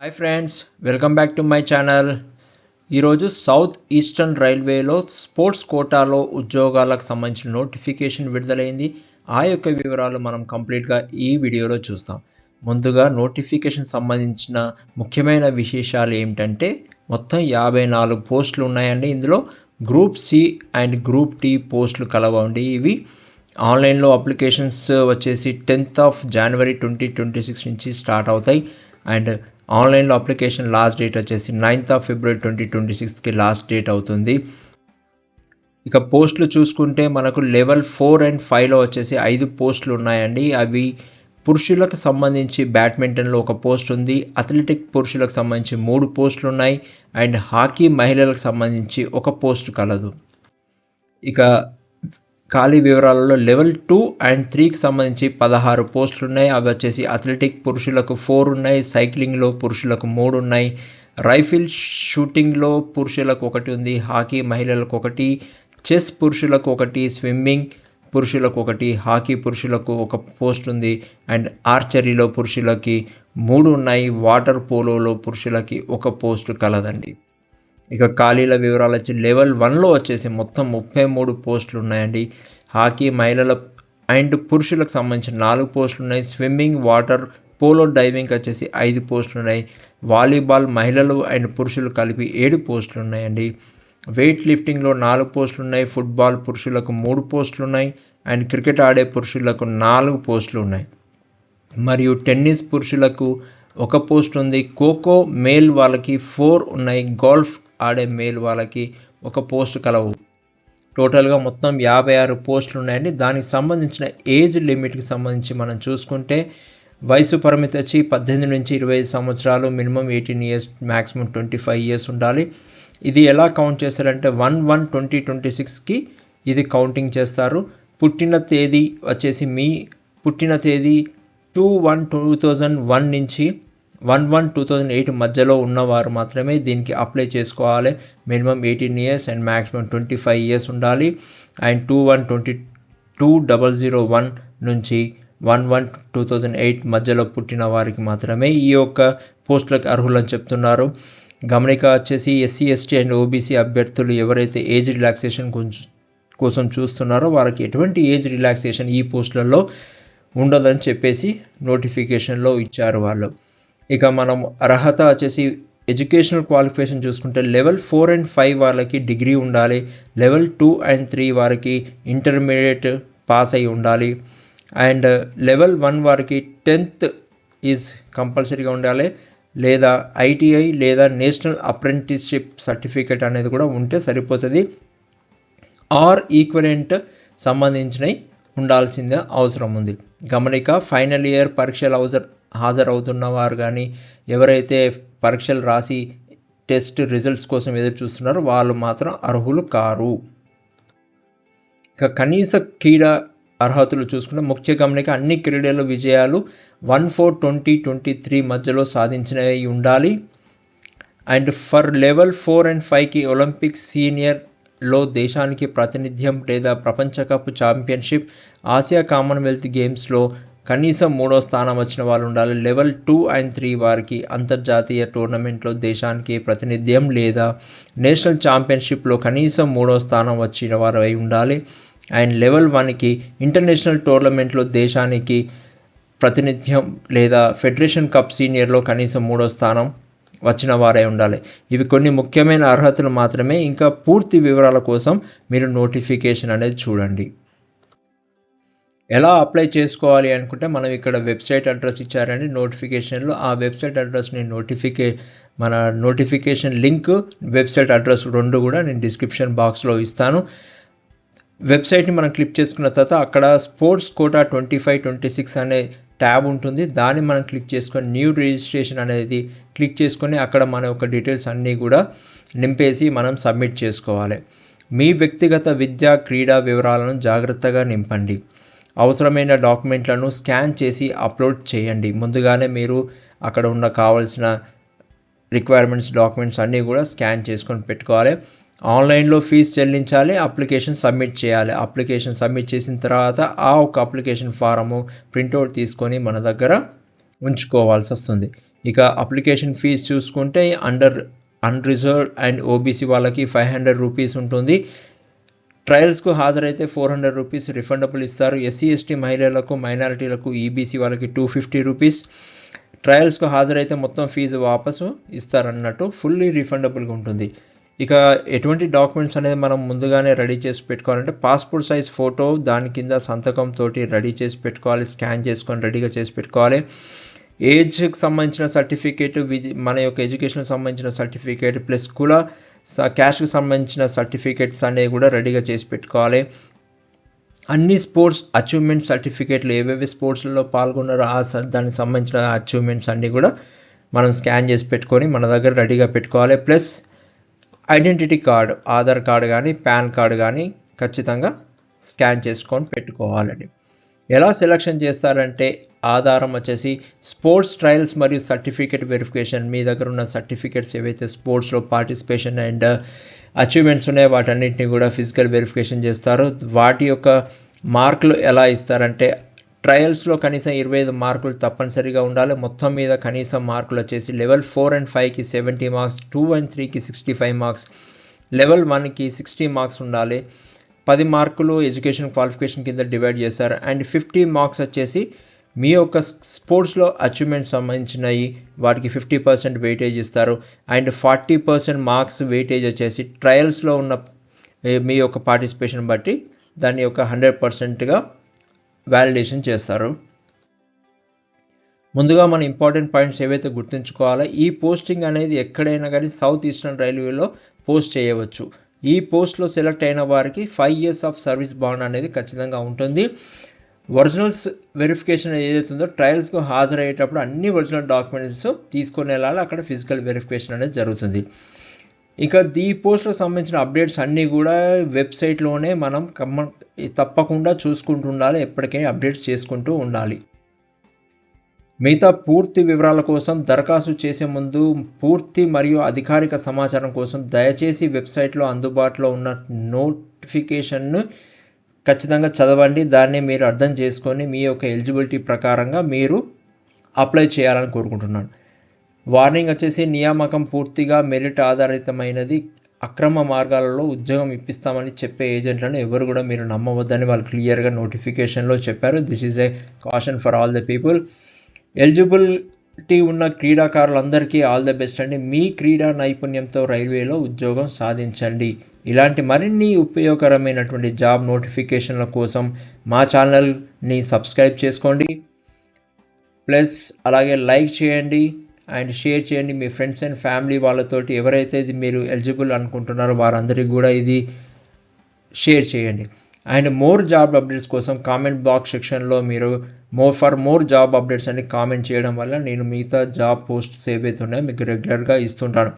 Hi friends welcome back to my channel ఈరోజు south eastern రైల్వేలో sports కోటాలో ఉద్యోగాలకు సంబంధించిన నోటిఫికేషన్ విడుదలైంది. ఆ యొక్క వివరాలు మనం కంప్లీట్గా ఈ వీడియోలో చూస్తాం. ముందుగా నోటిఫికేషన్ సంబంధించిన ముఖ్యమైన విశేషాలు ఏమిటంటే మొత్తం యాభై నాలుగు పోస్టులు ఉన్నాయండి. ఇందులో group C and group T పోస్టులు కలవండి. ఇవి ఆన్లైన్లో అప్లికేషన్స్ వచ్చేసి tenth of January twenty twenty six నుంచి స్టార్ట్ అవుతాయి. అండ్ ఆన్లైన్లో అప్లికేషన్ లాస్ట్ డేట్ వచ్చేసి ninth of February twenty twenty సిక్స్కి లాస్ట్ డేట్ అవుతుంది. ఇక పోస్టులు చూసుకుంటే మనకు లెవెల్ ఫోర్ అండ్ ఫైవ్లో వచ్చేసి ఐదు పోస్టులు ఉన్నాయండి. అవి పురుషులకు సంబంధించి బ్యాడ్మింటన్లో ఒక పోస్ట్ ఉంది. అథ్లెటిక్ పురుషులకు సంబంధించి మూడు పోస్టులు ఉన్నాయి. అండ్ హాకీ మహిళలకు సంబంధించి ఒక పోస్ట్ కలదు. ఇక ఖాళీ వివరాలలో లెవెల్ టూ అండ్ త్రీకి సంబంధించి పదహారు పోస్టులు ఉన్నాయి అవి వచ్చేసి అథ్లెటిక్ పురుషులకు ఫోర్ ఉన్నాయి సైక్లింగ్లో పురుషులకు మూడు ఉన్నాయి రైఫిల్ షూటింగ్లో పురుషులకు ఒకటి ఉంది హాకీ మహిళలకు ఒకటి చెస్ పురుషులకు ఒకటి స్విమ్మింగ్ పురుషులకు ఒకటి హాకీ పురుషులకు ఒక పోస్ట్ ఉంది అండ్ ఆర్చరీలో పురుషులకి మూడు ఉన్నాయి వాటర్ పోలోలో పురుషులకి ఒక పోస్ట్ కలదండి. ఇక ఖాళీల వివరాలు వచ్చి లెవెల్ వన్లో వచ్చేసి మొత్తం ముప్పై మూడు పోస్టులు ఉన్నాయండి. హాకీ మహిళల అండ్ పురుషులకు సంబంధించిన నాలుగు పోస్టులు ఉన్నాయి. స్విమ్మింగ్ వాటర్ పోలో డైవింగ్ వచ్చేసి ఐదు పోస్టులు ఉన్నాయి. వాలీబాల్ మహిళలు అండ్ పురుషులు కలిపి ఏడు పోస్టులు ఉన్నాయండి. వెయిట్ లిఫ్టింగ్లో నాలుగు పోస్టులు ఉన్నాయి. ఫుట్బాల్ పురుషులకు మూడు పోస్టులు ఉన్నాయి. అండ్ క్రికెట్ ఆడే పురుషులకు నాలుగు పోస్టులు ఉన్నాయి. మరియు టెన్నిస్ పురుషులకు ఒక పోస్ట్ ఉంది. ఖోఖో మేల్ వాళ్ళకి ఫోర్ ఉన్నాయి. గోల్ఫ్ ఆడే మేల్ వాళ్ళకి ఒక పోస్ట్ కలవు. టోటల్గా మొత్తం యాభై ఆరు పోస్టులు ఉన్నాయండి. దానికి సంబంధించిన ఏజ్ లిమిట్కి సంబంధించి మనం చూసుకుంటే వయసు పరిమితి వచ్చి పద్దెనిమిది నుంచి ఇరవై ఐదు సంవత్సరాలు minimum eighteen years maximum twenty five years ఉండాలి. ఇది ఎలా కౌంట్ చేస్తారంటే వన్ వన్ ట్వంటీ ట్వంటీ సిక్స్కి ఇది కౌంటింగ్ చేస్తారు. పుట్టిన తేదీ వచ్చేసి మీ పుట్టిన తేదీ two one two thousand one నుంచి one one two thousand eight మధ్యలో ఉన్నవారు మాత్రమే దీనికి అప్లై చేసుకోవాలి. Minimum eighteen years and maximum twenty five years ఉండాలి. And two one twenty two double zero one నుంచి one one two thousand eight మధ్యలో పుట్టిన వారికి మాత్రమే ఈ యొక్క పోస్టులకు అర్హులని చెప్తున్నారు. గమనిక వచ్చేసి ఎస్సీ ఎస్టీ అండ్ ఓబీసీ అభ్యర్థులు ఎవరైతే ఏజ్ రిలాక్సేషన్ కోసం చూస్తున్నారో వారికి ఎటువంటి ఏజ్ రిలాక్సేషన్ ఈ పోస్టులలో ఉండదని చెప్పేసి నోటిఫికేషన్లో ఇచ్చారు వాళ్ళు. ఇక మనం అర్హత వచ్చేసి ఎడ్యుకేషనల్ క్వాలిఫికేషన్ చూసుకుంటే లెవెల్ ఫోర్ అండ్ ఫైవ్ వాళ్ళకి డిగ్రీ ఉండాలి లెవెల్ టూ అండ్ త్రీ వారికి ఇంటర్మీడియట్ పాస్ అయి ఉండాలి. అండ్ లెవెల్ వన్ వారికి టెన్త్ ఈజ్ కంపల్సరీగా ఉండాలి. లేదా ఐటీఐ లేదా నేషనల్ అప్రెంటిస్షిప్ సర్టిఫికేట్ అనేది కూడా ఉంటే సరిపోతుంది. ఆర్ ఈక్వలెంట్ సంబంధించినవి ఉండాల్సిందే అవసరం ఉంది. గమనిక ఫైనల్ ఇయర్ పరీక్షలు అవసరం హాజరవుతున్న వారు కానీ ఎవరైతే పరీక్షలు రాసి టెస్ట్ రిజల్ట్స్ కోసం ఎదురు చూస్తున్నారో వాళ్ళు మాత్రం అర్హులు కారు. ఇక కనీస క్రీడా అర్హతలు చూసుకుంటే ముఖ్య గమనిక అన్ని క్రీడల విజయాలు one four twenty twenty three మధ్యలో సాధించినవి ఉండాలి. And for level four and ఫైవ్కి ఒలింపిక్ సీనియర్లో దేశానికి ప్రాతినిధ్యం లేదా ప్రపంచ కప్ ఛాంపియన్షిప్ ఆసియా కామన్వెల్త్ గేమ్స్లో కనీసం మూడో స్థానం వచ్చిన వాళ్ళు ఉండాలి. లెవెల్ టూ అండ్ త్రీ వారికి అంతర్జాతీయ టోర్నమెంట్లో దేశానికి ప్రాతినిధ్యం లేదా నేషనల్ ఛాంపియన్షిప్లో కనీసం మూడో స్థానం వచ్చిన వారు అయి ఉండాలి. అండ్ లెవెల్ వన్కి ఇంటర్నేషనల్ టోర్నమెంట్లో దేశానికి ప్రాతినిధ్యం లేదా ఫెడరేషన్ కప్ సీనియర్లో కనీసం మూడో స్థానం వచ్చిన వారే ఉండాలి. ఇవి కొన్ని ముఖ్యమైన అర్హతలు మాత్రమే. ఇంకా పూర్తి వివరాల కోసం మీరు నోటిఫికేషన్ అనేది చూడండి. ఎలా అప్లై చేసుకోవాలి అనుకుంటే మనం ఇక్కడ వెబ్సైట్ అడ్రస్ ఇచ్చారండి. నోటిఫికేషన్లో ఆ వెబ్సైట్ అడ్రస్ని నోటిఫికే మన నోటిఫికేషన్ లింక్ వెబ్సైట్ అడ్రస్ రెండు కూడా నేను డిస్క్రిప్షన్ బాక్స్లో ఇస్తాను. వెబ్సైట్ని మనం క్లిక్ చేసుకున్న తర్వాత అక్కడ sports quota twenty five twenty six అనే ట్యాబ్ ఉంటుంది. దాన్ని మనం క్లిక్ చేసుకొని న్యూ రిజిస్ట్రేషన్ అనేది క్లిక్ చేసుకొని అక్కడ మన యొక్క డీటెయిల్స్ అన్నీ కూడా నింపేసి మనం సబ్మిట్ చేసుకోవాలి. మీ వ్యక్తిగత విద్యా క్రీడా వివరాలను జాగ్రత్తగా నింపండి. అవసరమైన డాక్యుమెంట్లను స్కాన్ చేసి అప్లోడ్ చేయండి. ముందుగానే మీరు అక్కడ ఉన్న కావాల్సిన రిక్వైర్మెంట్స్ డాక్యుమెంట్స్ అన్నీ కూడా స్కాన్ చేసుకొని పెట్టుకోవాలి. ఆన్లైన్లో ఫీజు చెల్లించాలి అప్లికేషన్ సబ్మిట్ చేయాలి. అప్లికేషన్ సబ్మిట్ చేసిన తర్వాత ఆ ఒక అప్లికేషన్ ఫారము ప్రింట్అవుట్ తీసుకొని మన దగ్గర ఉంచుకోవాల్సి వస్తుంది. ఇక అప్లికేషన్ ఫీజు చూసుకుంటే అండర్ అన్రిజర్వ్డ్ అండ్ ఓబీసీ వాళ్ళకి ఫైవ్ హండ్రెడ్ రూపీస్ ఉంటుంది. ట్రయల్స్కు హాజరైతే ఫోర్ హండ్రెడ్ రూపీస్ రిఫండబుల్ ఇస్తారు. ఎస్సీ ఎస్టీ మహిళలకు మైనారిటీలకు ఈబీసీ వాళ్ళకి టూ ఫిఫ్టీ రూపీస్. ట్రయల్స్కు హాజరైతే మొత్తం ఫీజు వాపసు ఇస్తారన్నట్టు ఫుల్లీ రిఫండబుల్గా ఉంటుంది. ఇక ఎటువంటి డాక్యుమెంట్స్ అనేది మనం ముందుగానే రెడీ చేసి పెట్టుకోవాలంటే పాస్పోర్ట్ సైజ్ ఫోటో దాని కింద సంతకంతో రెడీ చేసి పెట్టుకోవాలి స్కాన్ చేసుకొని రెడీగా చేసి పెట్టుకోవాలి. ఏజ్కి సంబంధించిన సర్టిఫికేట్ విజి మన యొక్క ఎడ్యుకేషన్కి సంబంధించిన సర్టిఫికేట్ ప్లస్ కూడా క్యాష్కి సంబంధించిన సర్టిఫికేట్స్ అనేవి కూడా రెడీగా చేసి పెట్టుకోవాలి. అన్ని స్పోర్ట్స్ అచీవ్మెంట్ సర్టిఫికేట్లు ఏవేవి స్పోర్ట్స్లో పాల్గొన్నారో ఆ దానికి సంబంధించిన అచీవ్మెంట్స్ అన్నీ కూడా మనం స్కాన్ చేసి పెట్టుకొని మన దగ్గర రెడీగా పెట్టుకోవాలి. Plus identity card Aadhaar card కానీ పాన్ కార్డు కానీ ఖచ్చితంగా స్కాన్ చేసుకొని పెట్టుకోవాలండి. ఎలా సెలక్షన్ చేస్తారంటే ఆధారం వచ్చేసి స్పోర్ట్స్ ట్రయల్స్ మరియు సర్టిఫికేట్ వెరిఫికేషన్ మీ దగ్గర ఉన్న సర్టిఫికేట్స్ ఏవైతే స్పోర్ట్స్లో పార్టిసిపేషన్ అండ్ అచీవ్మెంట్స్ ఉన్నాయో వాటన్నిటిని కూడా ఫిజికల్ వెరిఫికేషన్ చేస్తారు. వాటి యొక్క మార్కులు ఎలా ఇస్తారంటే ట్రయల్స్లో కనీసం ఇరవై ఐదు మార్కులు తప్పనిసరిగా ఉండాలి. మొత్తం మీద కనీసం మార్కులు వచ్చేసి లెవెల్ ఫోర్ అండ్ ఫైవ్కి సెవెంటీ మార్క్స్ టూ అండ్ త్రీకి సిక్స్టీ ఫైవ్ మార్క్స్ లెవెల్ వన్కి సిక్స్టీ మార్క్స్ ఉండాలి. పది మార్కులు ఎడ్యుకేషన్ క్వాలిఫికేషన్ కింద డివైడ్ చేస్తారు అండ్ ఫిఫ్టీ మార్క్స్ వచ్చేసి మీ యొక్క స్పోర్ట్స్లో అచీవ్మెంట్ సంబంధించినవి వాటికి ఫిఫ్టీ పర్సెంట్ వెయిటేజ్ ఇస్తారు. And forty percent marks weightage వచ్చేసి ట్రయల్స్లో ఉన్న మీ యొక్క పార్టిసిపేషన్ బట్టి దాని యొక్క హండ్రెడ్ పర్సెంట్గా వ్యాలిడేషన్ చేస్తారు. ముందుగా మన ఇంపార్టెంట్ పాయింట్స్ ఏవైతే గుర్తుంచుకోవాలో ఈ పోస్టింగ్ అనేది ఎక్కడైనా కానీ సౌత్ ఈస్టర్న్ రైల్వేలో పోస్ట్ చేయవచ్చు. ఈ పోస్ట్లో సెలెక్ట్ అయిన వారికి five years of service bond అనేది ఖచ్చితంగా ఉంటుంది. ఒరిజినల్స్ వెరిఫికేషన్ ఏదైతే ఉందో ట్రయల్స్కు హాజరయ్యేటప్పుడు అన్ని ఒరిజినల్ డాక్యుమెంట్స్ తీసుకొని వెళ్ళాలి అక్కడ ఫిజికల్ వెరిఫికేషన్ అనేది జరుగుతుంది. ఇక ఈ పోస్ట్కి సంబంధించిన అప్డేట్స్ అన్నీ కూడా వెబ్సైట్లోనే మనం కమ్మ తప్పకుండా చూసుకుంటూ ఉండాలి ఎప్పటికైనా అప్డేట్స్ చేసుకుంటూ ఉండాలి. మిగతా పూర్తి వివరాల కోసం దరఖాస్తు చేసే ముందు పూర్తి మరియు అధికారిక సమాచారం కోసం దయచేసి వెబ్సైట్లో అందుబాటులో ఉన్న నోటిఫికేషన్ను ఖచ్చితంగా చదవండి. దాన్ని మీరు అర్థం చేసుకొని మీ యొక్క ఎలిజిబిలిటీ ప్రకారంగా మీరు అప్లై చేయాలని కోరుకుంటున్నాను. వార్నింగ్ వచ్చేసి నియామకం పూర్తిగా మెరిట్ ఆధారితమైనది. అక్రమ మార్గాలలో ఉద్యోగం ఇప్పిస్తామని చెప్పే ఏజెంట్లను ఎవరు కూడా మీరు నమ్మవద్దని వాళ్ళు క్లియర్గా నోటిఫికేషన్లో చెప్పారు. This is a caution for all the people. Eligibility ఉన్న క్రీడాకారులందరికీ ఆల్ ద బెస్ట్ అండి. మీ క్రీడా నైపుణ్యంతో రైల్వేలో ఉద్యోగం సాధించండి. ఇలాంటి మరిన్ని ఉపయోగకరమైనటువంటి జాబ్ నోటిఫికేషన్ల కోసం మా ఛానల్ని సబ్స్క్రైబ్ చేసుకోండి. ప్లస్ అలాగే లైక్ చేయండి అండ్ షేర్ చేయండి. మీ ఫ్రెండ్స్ అండ్ ఫ్యామిలీ వాళ్ళతోటి ఎవరైతే ఇది మీరు ఎలిజిబుల్ అనుకుంటున్నారో వారందరికీ కూడా ఇది షేర్ చేయండి. అండ్ మోర్ జాబ్ అప్డేట్స్ కోసం కామెంట్ బాక్స్ సెక్షన్లో మీరు more for more job updates అని కామెంట్ చేయడం వల్ల నేను మిగతా జాబ్ పోస్ట్స్ ఏవైతే ఉన్నాయో మీకు రెగ్యులర్గా ఇస్తుంటాను.